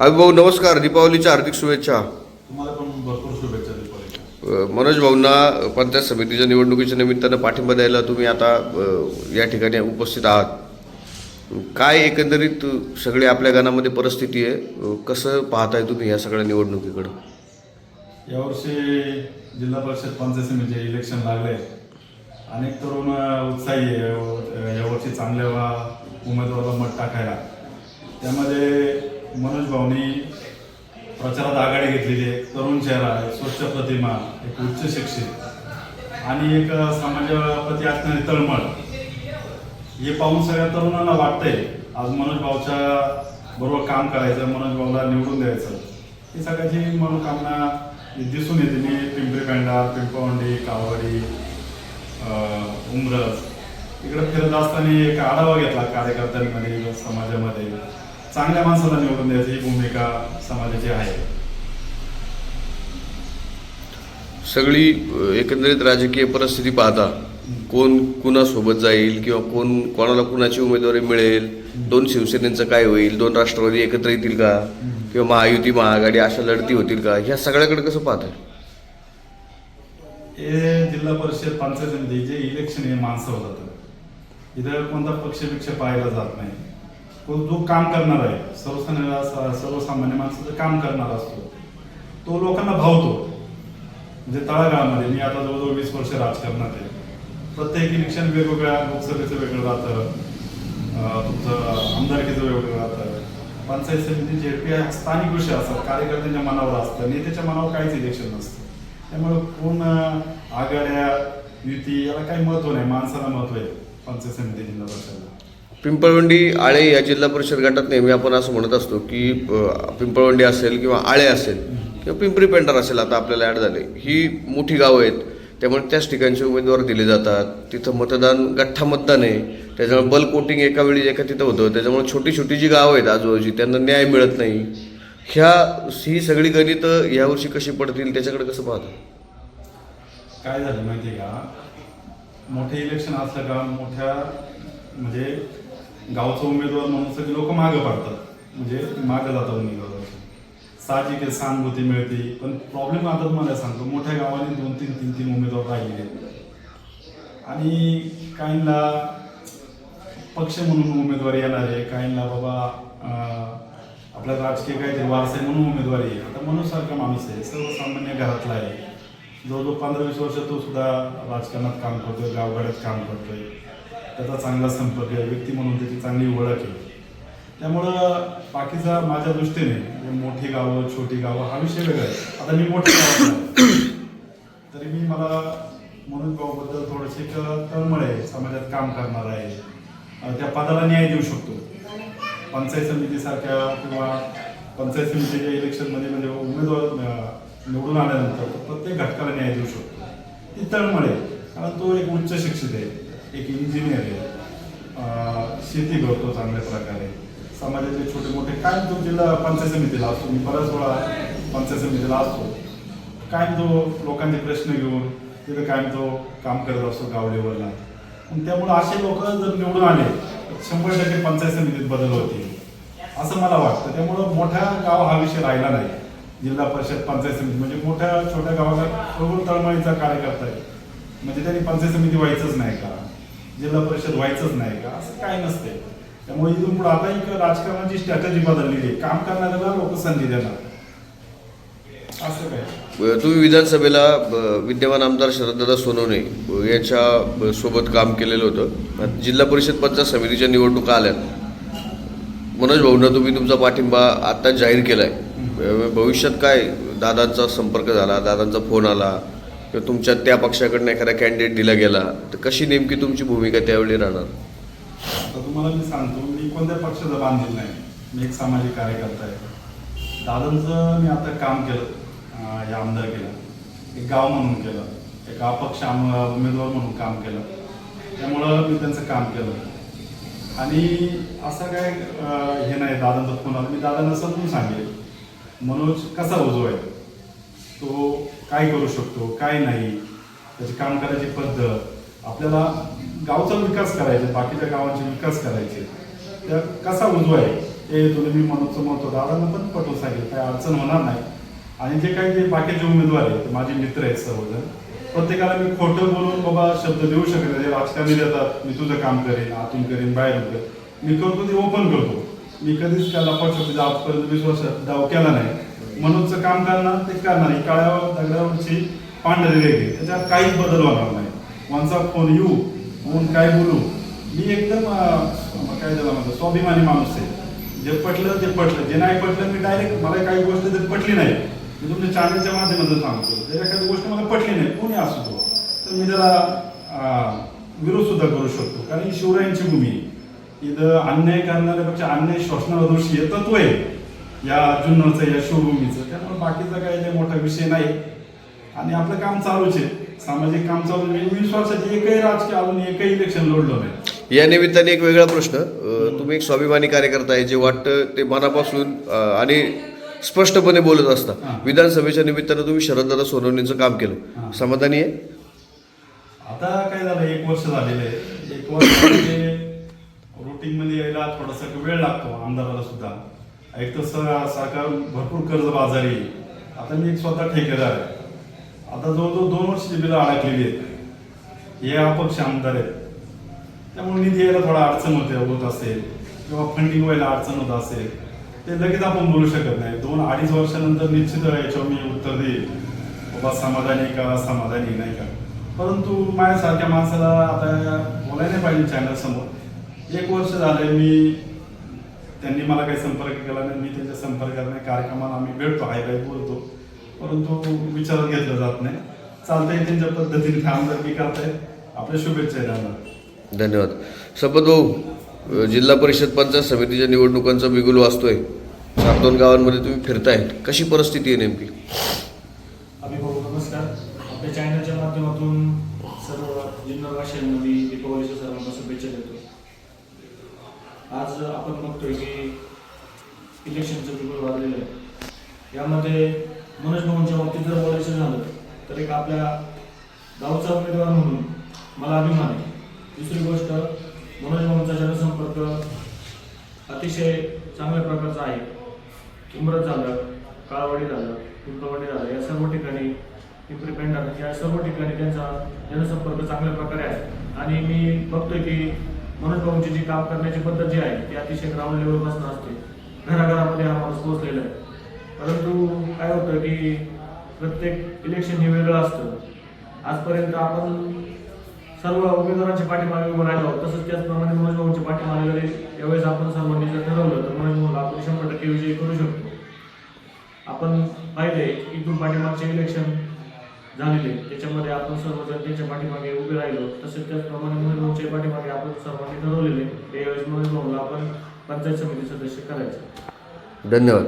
भाऊ नमस्कार. दीपावलीच्या हार्दिक शुभेच्छा. तुम्हाला पण भरपूर शुभेच्छा दीपावलीच्या. अ, मनोज भाऊंना पंचायत समितीच्या निवडणुकीच्या निमित्तानं पाठिंबा द्यायला तुम्ही आता या ठिकाणी उपस्थित आहात. काय एकंदरीत सगळी आपल्या गाण्यामध्ये परिस्थिती आहे? कसं पाहताय तुम्ही या सगळ्या निवडणुकीकडं? यावर्षी जिल्हा परिषद पंचायत समितीचे इलेक्शन लागले. अनेक तरुण उत्साही आहे. यावर्षी चांगल्या उमेदवाराला मत टाकायला. त्यामध्ये मनोज भाऊनी प्रचारात आघाडी घेतलेली आहे. तरुण चेहरा आहे स्वच्छ प्रतिमा एक उच्च शिक्षित आणि एक समाजाप्रती असणारी तळमळ. हे पाहून सगळ्या तरुणांना वाटतंय आज मनोज भाऊच्या बरोबर काम करायचं मनोज भाऊला निवडून द्यायचं. ही सगळ्याची मनोकामना दिसून येते. मी पिंपरी पेंडा पिंपवंडी कावडी उमरस इकडे फिरत असताना एक आढावा घेतला कार्यकर्त्यांमध्ये समाजामध्ये. चांगल्या माणसाला निवडून द्यायची ही भूमिका समाजाची आहे. सगळी एकंदरीत राजकीय परिस्थिती पाहता कोण कुणासोबत जाईल किंवा कोण कोणाला कुणाची उमेदवारी मिळेल दोन शिवसेनेचं काय होईल दोन राष्ट्रवादी एकत्र येतील का? किंवा महायुती महाआघाडी अशा लढती होतील का? ह्या सगळ्याकडे कसं पाहताय? हे जिल्हा परिषद पंचायत समिती जे इलेक्शन हे माणसं होतात इथं कोणता पक्षपेक्ष पाहायला जात नाही. जो काम करणार आहे सर्वसामान्य सर्वसामान्य माणसाचं काम करणार असतो तो लोकांना भावतो. म्हणजे तळागाळामध्ये मी आता जवळजवळ वीस वर्ष राजकारणात आहे. प्रत्येक इलेक्शन वेगवेगळ्या लोकसभेचं वेगळं राहतं तुमचं आमदारकीचं वेगळं राहतं. पंचायत समिती झेडपी स्थानिक विषय असतात कार्यकर्त्यांच्या मनावर असतं नेत्याच्या मनावर काहीच इलेक्शन नसतं. त्यामुळे कोण आघाड्या युती याला काही महत्त्व नाही माणसाला महत्त्व आहे पंचायत समिती जिल्हा परिषदला. पिंपळवंडी आळे या जिल्हा परिषद गटात नेहमी आपण असं म्हणत असतो की पिंपळवंडी असेल किंवा आळे असेल किंवा पिंपरी पेंडर असेल आता आपल्याला ॲड झाले. ही मोठी गावं आहेत. त्यामुळे त्याच ठिकाणचे उमेदवार दिले जातात. तिथं मतदान गठ्ठा मतदान आहे. त्याच्यामुळे बल्क कोटिंग एका वेळी एका तिथं होतं. त्याच्यामुळे छोटी छोटी जी गावं आहेत आजूबाजूची त्यांना न्याय मिळत नाही. ह्या ही सगळी गणितं यावर्षी कशी पडतील त्याच्याकडे कसं पाहतं? काय झालं माहिती आहे का? मोठे इलेक्शन असलं का मोठ्या म्हणजे गावचा उमेदवार म्हणून सगळी लोक मागं पडतात. म्हणजे मागं जातात उमेदवार साहजिक आहे सहानुभूती मिळते. पण प्रॉब्लेम आता तुम्हाला सांगतो मोठ्या गावाने दोन तीन तीन तीन उमेदवार राहिले आणि काहींना पक्ष म्हणून उमेदवारी येणार आहे काहींना बाबा आपला राजकीय काहीतरी वारसा आहे म्हणून उमेदवारी आहे आता मनुसारखा माणूस आहे सर्वसामान्य घरातला आहे. जवळजवळ पंधरा वीस वर्ष तो सुद्धा राजकारणात काम करतोय गावगाड्यात काम करतोय. त्याचा चांगला संपर्क आहे व्यक्ती म्हणून त्याची चांगली ओळख आहे. त्यामुळं बाकीचा माझ्या दृष्टीने म्हणजे मोठी गावं छोटी गावं हा विषय वेगळा आहे. आता मी मोठी गाव तरी मी मला म्हणून भाऊबद्दल थोडेसे तळमळ आहे. समाजात काम करणार आहे. त्या पदाला न्याय देऊ शकतो. पंचायत समितीसारख्या किंवा पंचायत समितीच्या इलेक्शनमध्ये म्हणजे उमेदवार निवडून आल्यानंतर प्रत्येक घटकाला न्याय देऊ शकतो. ती तळमळ आहे. कारण तो एक उच्च शिक्षित आहे. एक इंजिनियर आहे. शेती करतो चांगल्या प्रकारे. समाजातले छोटे मोठे काय तो जिल्हा पंचायत समितीला असतो. मी बऱ्याच वेळा पंचायत समितीला असतो. कायम तो लोकांचे प्रश्न घेऊन तिथे कायम तो काम करत असतो गाव लेवलला आणि त्यामुळे असे लोक जर निवडून आले तर शंभर टक्के पंचायत समितीत बदल होतील. असं मला वाटतं. त्यामुळं मोठ्या गाव हा विषय राहिला नाही. जिल्हा परिषद पंचायत समिती. म्हणजे मोठ्या छोट्या गावाला बरोबर तळमळीचा कार्यकर्ता आहे. म्हणजे त्यांनी पंचायत समिती व्हायचंच नाही का? जिल्हा परिषद व्हायचंच नाही का? असं काय नसते. त्यामुळे इथून पुढे आता एक राजकारणाची स्ट्रॅटजी बदललेली आहे. काम करणाऱ्याला लोक संधी देणार. असं काय? ब- तुम्ही विधानसभेला विद्यमान आमदार शरददादा सोनवणे यांच्या सोबत काम केलेलं होतं. जिल्हा परिषद पंचायत समितीच्या निवडणुका आल्यात. मनोज भाऊंना तुम्ही तुमचा पाठिंबा आता जाहीर केलाय. भविष्यात काय दादांचा संपर्क झाला? दादांचा फोन आला? किंवा तुमच्या त्या पक्षाकडनं एखादा कॅन्डिडेट दिला गेला तर कशी नेमकी तुमची भूमिका त्यावेळी राहणार? आता तुम्हाला मी सांगतो मी कोणत्या पक्षाचा बांधील नाही. मी एक सामाजिक कार्यकर्ता आहे. दादांचं मी आता काम केलं अं, या आमदार केलं एक गाव म्हणून केलं एक अपक्ष आम उमेदवार म्हणून काम केलं. त्यामुळं मी त्यांचं काम केलं. आणि असं काय अं, हे नाही दादांचा फोन आला. मी दादांना समजून सांगेल. मनोज कसा उजव आहे? तो काय करू शकतो काय नाही त्याची काम करायची पद्धत. आपल्याला गावचा विकास करायचा बाकीच्या गावांचे विकास करायचे. त्या कसा उजवाय हे ते तुला मी मनोजचं म्हणतो दादांना पण पटवून सांगेल काय अडचण होणार नाही. आणि जे काही जे बाकीचे उमेदवार आहेत माझे मित्र आहेत सर्वजण प्रत्येकाला मी खोटं बोलून बाबा शब्द देऊ शकत नाही. जे राजकारणी देतात मी तुझं काम करेन आतून करेन बाहेरून करेन. मी करतो ते ओपन करतो. मी कधीच त्याला शब्द म्हणजे आजपर्यंत वीस वर्षात दाव केला नाही. मनोजचं काम करणार ते करणार. ही काळ्यावर दगडावरची पांढरी रेगे त्याच्यात काहीच बदल होणार नाही. वनचा फोन येऊ म्हणून काय बोलू? मी एकदम काय झालं म्हणतो स्वाभिमानी माणूस आहे. जे पटलं ते पटलं. जे नाही पटलं मी डायरेक्ट मला काही गोष्ट जर पटली नाही मी तुमच्या चॅनलच्या माध्यमातून सांगतो. जर एखादी गोष्ट मला पटली नाही कोणी असू तो तर मी त्याला विरोध सुद्धा करू शकतो. कारण ही शिवरायांची भूमी आहे. इथं अन्याय करणाऱ्यापेक्षा अन्याय शोषणारा दोषी हे तत्व आहे या जुन्नरचं या शिवभूमीचं. त्यामुळे बाकीचा काही लय मोठा विषय नाही. आणि आपलं काम चालूच आहे. सामाजिक काम चालू आहे. वीस वर्षात एकही राजकीय अजून एकही इलेक्शन लढलो नाही. या निमित्ताने एक वेगळा प्रश्न. तुम्ही एक स्वाभिमानी कार्यकर्ता आहे. जे वाटतं ते मनापासून आणि स्पष्टपणे बोलत असता. विधानसभेच्या निमित्तानं तुम्ही शरददादा सोनवणेंचं काम केलं. समाधानी आहे? आता काय झालं? एक वर्ष झालेलं आहे. एक वर्ष म्हणजे यायला थोडासा वेळ लागतो आमदाराला सुद्धा. एक तर सरकार भरपूर कर्ज बाजारी आता मी एक स्वतः ठेकेदार आहे. आता जवळजवळ दोन वर्ष बिलं अडकलेली आहेत. हे अपक्ष आमदार आहेत. त्यामुळे निधी यायला थोडा अडचण होते होत असेल. किंवा फंडिंग व्हायला अडचण होत असेल. ते लगेच आपण बोलू शकत नाही. दोन अडीच वर्षानंतर निश्चित याच्यावर मी उत्तर देईल. बाबा समाधानी का? समाधानी नाही का? परंतु माझ्यासारख्या माणसाला आता बोलायला नाही पाहिजे चॅनल समोर. एक वर्ष झालंय मी त्यांनी मला काही संपर्क केला नाही. मी त्यांच्या संपर्कात नाही. कार्यक्रमाला आम्ही भेटतो. हाय बाय बोलतो. परंतु विचारात घेतलं जात नाही. चालतंय त्यांच्या पद्धतीने ते आमदारकी करतायत. आपल्या शुभेच्छा आहे धन्यवाद. संपत भाऊ जिल्हा परिषद पंचायत समितीच्या निवडणुकांचा बिगुल वाचतोय चार दोन गावांमध्ये तुम्ही फिरताय. कशी परिस्थिती आहे नेमकी अभिभाऊ नमस्कार आपल्या चॅनलच्या माध्यमातून सर्व जिल्हावासियांना मी दीपावलीच्या सर्वांना शुभेच्छा देतो आज आपण बघतोय की इलेक्शनचं बिगुल वाढलेलं आहे. यामध्ये मनोज भाऊंच्या बाबतीत जर बोलायचं झालं तर एक आपल्या गावचा उमेदवार म्हणून मला अभिमान आहे. दुसरी गोष्ट मनोज भाऊंचा जनसंपर्क अतिशय चांगल्या प्रकारचा आहे. उमरत झालं काळवाडी झालं पिंपळवाडी झालं या सर्व ठिकाणी पिंपरी पेंडा या सर्व ठिकाणी त्यांचा जनसंपर्क चांगल्या प्रकारे आहे. आणि मी बघतोय की म्हणून भाऊंची जी काम करण्याची पद्धत जी आहे ती अतिशय ग्राउंड लेवलपासून असते. घराघरामध्ये हा माणूस पोहोचलेला आहे. परंतु काय होतं की प्रत्येक इलेक्शन हे वेगळं असतं. आजपर्यंत आपण सर्व उमेदवारांच्या पाठीमागे उभं राहिलो आहोत. तसंच त्याचप्रमाणे मनोज भाऊंच्या पाठीमागे यावेळेस आपण सर्वांनी जर ठरवलं तर मनोज भाऊला आपण शंभर टक्के विजयी करू शकतो. आपण पाहिले इथून पाठीमागचे इलेक्शन झालेले त्याच्यामध्ये आपण सर्वजण त्यांच्या पाठीमागे उभे राहिलो तसेच त्याचप्रमाणे मनोज भाऊच्या पाठीमागे आपण सर्वांनी ठरवलेले त्यावेळेस यावेळेस भाऊला आपण पंचायत समिती सदस्य करायचं धन्यवाद.